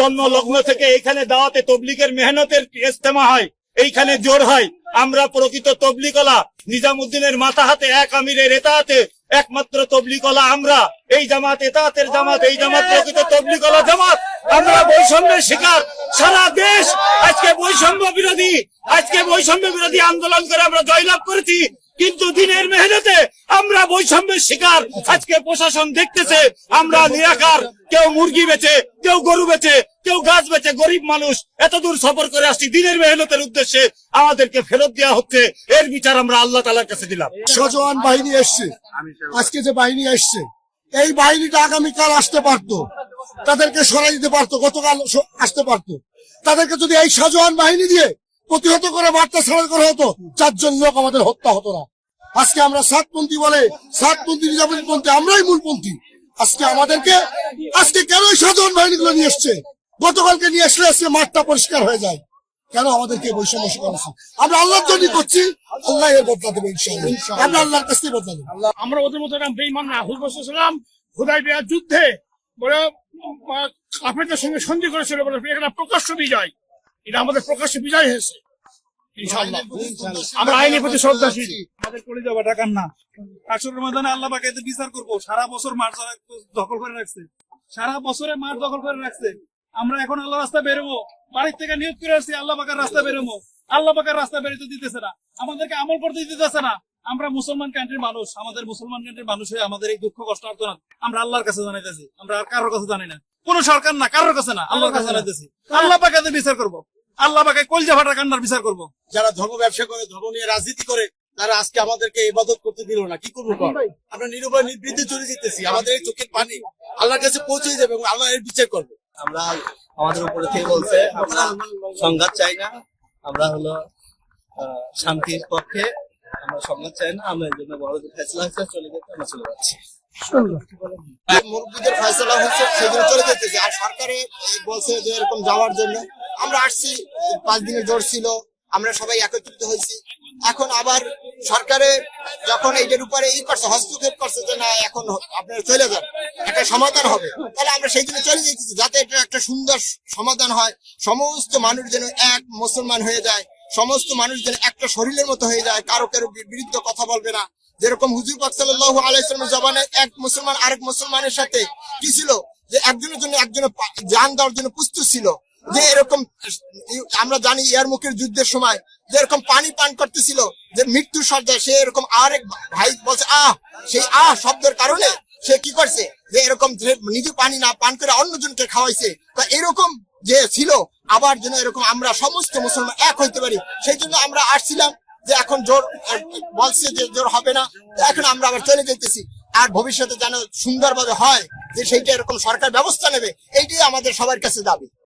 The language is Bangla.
জন্ম লগ্ন থেকে এখানে দাওয়াতে তবলিগের মেহনতের ইস্তেমা হয়, এইখানে জোর হয়। আমরা প্রকৃত তবলিকলা নিজামুদ্দিনের মাথা হাতে এক আমিরের এতাহাতে একমাত্র তবলিকলা আমরা। এই জামাত এতাহাতের জামাত, এই জামাত প্রকৃত তবলিকলা জামাত। আমরা বৈষম্যের শিকার, সারা দেশ আজকে বৈষম্য বিরোধী, আজকে বৈষম্য বিরোধী আন্দোলন করে আমরা জয়লাভ করেছি। কিন্তু দিনের মেহনতে আমরা বৈষম্যের শিকার। আজকে প্রশাসন দেখতেছে, আমরা নিরাকার। কেউ মুরগি বেচে, কেউ গরু বেচে, কেউ গাছ বেচে, গরিব মানুষ। এত দূর সফর করে আসছি। দিনের মেহনতের উদ্দেশ্যে আমাদেরকে ফেরত দেওয়া হচ্ছে। এর বিচার আমরা আল্লাহ তালার কাছে দিলাম। সজওয়ান বাহিনী এসছে। আজকে যে বাহিনী এসছে, এই বাহিনীটা আগামীকাল আসতে পারতো। তাদেরকে সরাই দিতে পারতো, গতকাল আসতে পারতো। তাদেরকে যদি এই সজওয়ান বাহিনী দিয়ে প্রতিহত করে বার্তা ছাড়া করা হতো চারজন লোক আমাদের হত্যা হতো না। আজকে আমরা সাতপন্থী বলে সাতপন্থী নিজামপন্থী আমরাই মূলপন্থী। আজকে আমাদেরকে আজকে কেন এই সজওয়ান বাহিনীগুলো নিয়ে এসছে? গতকালকে নিয়ে আসলে আজকে মাঠটা পরিষ্কার হয়ে যায়। কেন আমাদেরকে বৈষম্য শিকার হচ্ছে আমরা আল্লাহর জন্য করছি আল্লাহ এর বদলা দেবে ইনশাআল্লাহ। আমরা আল্লাহর কাছ থেকে বদলা দেবো। আমরা ওদের মতো বেইমান না খুদাই বিয়ার যুদ্ধে বলে কাফেরদের সঙ্গে সন্ধি করেছিল বলে এখানে প্রকাশ্য বিজয়। এটা আমাদের প্রকাশ্য বিজয় হয়েছে। ইনশাআল্লাহ। আমরা আইনের প্রতি শ্রদ্ধাশীল। আমাদের করে যাবা টাকার না আসরের ময়দানে আল্লাহ পাকে বিচার করব। সারা বছর মাঠ দখল করে রাখছে। সারা বছরে মাঠ দখল করে রাখছে। আমরা এখন আল্লাহ রাস্তা বেরোবো। বাড়ির থেকে নিয়োগ করে আসছি আল্লাহ পাকার রাস্তা বেরোবো। আল্লাহ পাকার রাস্তা বেরোতে দিতেছে না। আমাদেরকে আমল করতে দিতেছে না। আমরা মুসলমান কান্ট্রির মানুষ। আমাদের মুসলমান কান্ট্রির মানুষ হয়ে আমাদের এই দুঃখ কষ্ট আর না আমরা আল্লাহর কাছে জানাইতেছি। আমরা আর কারোর কাছে জানি না। কোন সরকার না কারোর কাছে না। আল্লাহর কাছে জানাইতেছি। আল্লাহ বিচার করব। আল্লাহ পাকে কলজা ফাটা কান্নার বিচার করব। যারা ধর্ম ব্যবসা করে ধর্ম নিয়ে রাজনীতি করে তারা আজকে আমাদেরকে ইবাদত করতে দিল না। কি করব আমরা নিরুপায় নিবৃত্তে চলে যেতেছি। আমাদের এই চোখের পানি আল্লাহর কাছে পৌঁছে যাবে এবং আল্লাহ এর বিচার করবে। আমরা আমাদের উপরে থেকে বলছে আমরা সংঘাত চাই না। আমরা হলো আহ, শান্তির পক্ষে আমরা সংঘাত চাই না। আমরা এর জন্য বড় যে ফেসলা হয়েছে চলে যেতে আমরা চলে যাচ্ছি। মুরব্বীদের ফয়সলা হচ্ছে সেদিন চলে যেতেছে। আর সরকারে বলছে যে এরকম যাওয়ার জন্য আমরা আসছি, পাঁচ দিনের জোর ছিল, আমরা সবাই একত্রিত হয়েছি। এখন আবার সরকারে যখন এইটার উপরে ই করছে, হস্তক্ষেপ করছে যে না, এখন আপনারা চলে যান, একটা সমাধান হবে। তাহলে আমরা সেই জন্য চলে যেতেছি যাতে এটা একটা সুন্দর সমাধান হয়। সমস্ত মানুষ যেন এক, মুসলমান হয়ে যায়। সমস্ত মানুষ যেন একটা শরীরের মতো হয়ে যায়, কারও কারও বিরুদ্ধে কথা বলবে না। যেরকম হুজুর পাক সাল্লাল্লাহু আলাইহি সাল্লামের জবানে এক মুসলমান আরেক মুসলমানের সাথে কি ছিল? যে একজনের জন্য একজনের জান দেওয়ার জন্য প্রস্তুত ছিল। যে এরকম, আমরা জানি ইয়ার মুখের যুদ্ধের সময় যে এরকম পানি পান করতেছিল, যে মৃত্যু সজ্জায় সে এরকম আরেক ভাই বলছে, আহ, সেই আহ শব্দের কারণে সে কি করছে? যে এরকম নিজে পানি না পান করে অন্যজনকে খাওয়াইছে। তা এরকম যে ছিল, আবার যেন এরকম আমরা সমস্ত মুসলমান এক হইতে পারি। সেই জন্য আমরা আসছিলাম যে এখন জোর বলছে যে জোর হবে না। এখন আমরা আবার চলে যেতেছি আর ভবিষ্যতে যেন সুন্দরভাবে হয়, যে সেইটা এরকম সরকার ব্যবস্থা নেবে, এইটাই আমাদের সবার কাছে দাবি।